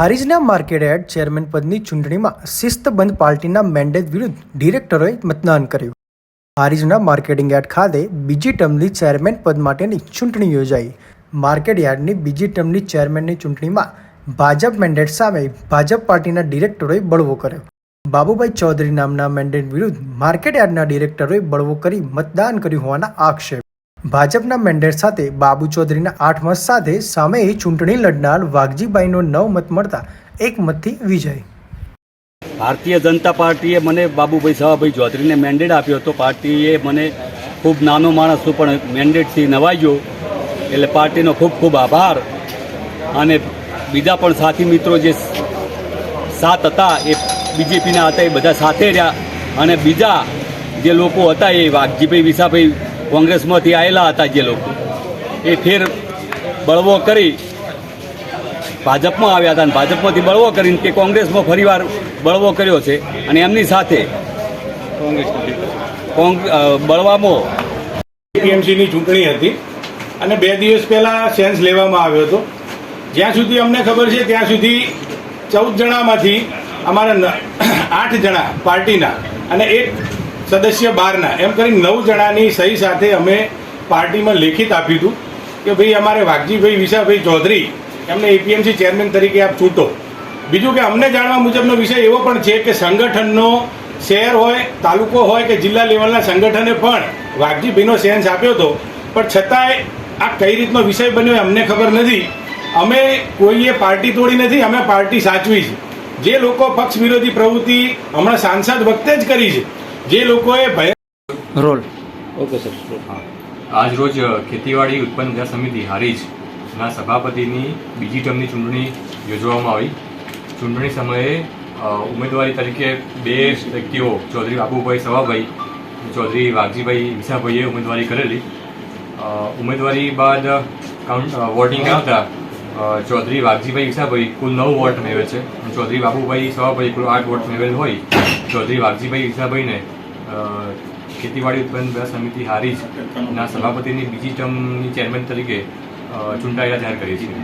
હારીજના market હેડ chairman પદની ચૂંટણીમાં શિસ્તબંધ પાર્ટીના મેન્ડેટ વિરુદ્ધ ડિરેક્ટરોએ મતદાન કર્યું. હારીજના માર્કેટિંગ યાર્ડ ખાતે બીજી ટર્મની ચેરમેન પદ માટેની ચૂંટણી યોજાઈ. માર્કેટ યાર્ડની બીજી ટર્મની ચેરમેનની ચૂંટણીમાં ભાજપ મેન્ડેટ સામે ભાજપ પાર્ટીના ડિરેક્ટરોએ બળવો કર્યો. બાબુભાઈ ચૌધરી નામના મેન્ડેટ વિરુદ્ધ માર્કેટ યાર્ડના ડિરેક્ટરોએ બળવો કરી મતદાન કર્યું હોવાના આક્ષેપ ભાજપના મેન્ડેટ સાથે બાબુ ચૌધરીના આઠ મત સાથે સામે ચૂંટણી લડનાર વાઘજીભાઈનો નવ મત મળતા એક મતથી વિજય. ભારતીય જનતા પાર્ટીએ મને બાબુભાઈ સવાભાઈ ચૌધરીને મેન્ડેટ આપ્યો હતો. પાર્ટીએ મને ખૂબ નાનો માણસ છું, પણ મેન્ડેટથી નવાયો. એટલે પાર્ટીનો ખૂબ ખૂબ આભાર. અને બીજા પણ સાથી મિત્રો જે સાત હતા, એ બીજેપીના હતા, એ બધા સાથે રહ્યા. અને બીજા જે લોકો હતા એ વાઘજીભાઈ, વિસાભાઈ કોંગ્રેસમાંથી આવેલા હતા જે લોકો. એ ફેર બળવો કરી ભાજપમાં આવ્યા હતા અને ભાજપમાંથી બળવો કરીને તે કોંગ્રેસમાં ફરીવાર બળવો કર્યો છે અને એમની સાથે બળવામાં ટીએમસીની ચૂંટણી હતી અને બે દિવસ પહેલાં સેન્સ લેવામાં આવ્યો હતો. જ્યાં સુધી અમને ખબર છે ત્યાં સુધી ચૌદ જણામાંથી અમારા આઠ જણા પાર્ટીના અને એક સદસ્ય બારના. એમ કરી નવ જણાની સહી સાથે અમે પાર્ટીમાં લેખિત આપ્યું હતું કે ભાઈ અમારે વાઘજીભાઈ વિશાભાઈ ચૌધરી એમને એપીએમસી ચેરમેન તરીકે આપ ચૂંટો. બીજું કે અમને જાણવા મુજબનો વિષય એવો પણ છે કે સંગઠનનો શહેર હોય, તાલુકો હોય કે જિલ્લા લેવલના સંગઠને પણ વાઘજીભાઈનો સેન્સ આપ્યો હતો. પણ છતાંય આ કઈ રીતનો વિષય બન્યો અમને ખબર નથી. અમે કોઈએ પાર્ટી તોડી નથી, અમે પાર્ટી સાચવી છે. જે લોકો પક્ષ વિરોધી પ્રવૃત્તિ હમણાં સાંસદ વખતે જ કરી છે. જે લોકોએ ભય રોલ. Okay sir. આજ રોજ ખેતીવાડી ઉત્પન્ન બજાર સમિતિ હારીજના સભાપતિની બીજી ટર્મની ચૂંટણી યોજવામાં આવી. ચૂંટણી સમયે ઉમેદવારી તરીકે બે વ્યક્તિઓ ચૌધરી બાબુભાઈ સવાભાઈ ચૌધરી વાઘજીભાઈ વિસાભાઈએ ઉમેદવારી કરેલી. ઉમેદવારી બાદ કાઉન્ટ વોટિંગ આવતા ચૌધરી વાઘજીભાઈ વિસાભાઈ કુલ નવ વોટ મેળવે છે. અને ચૌધરી બાબુભાઈ સવાભાઈ કુલ આઠ વોટ મેળવેલ હોય. ચૌધરી વાઘજીભાઈ વિસાભાઈને ખેતીવાડી ઉત્પન્ન બજાર સમિતિ હારીજના સભાપતિની બીજી ટર્મની ચેરમેન તરીકે ચૂંટાયેલા જાહેર કરીએ છીએ.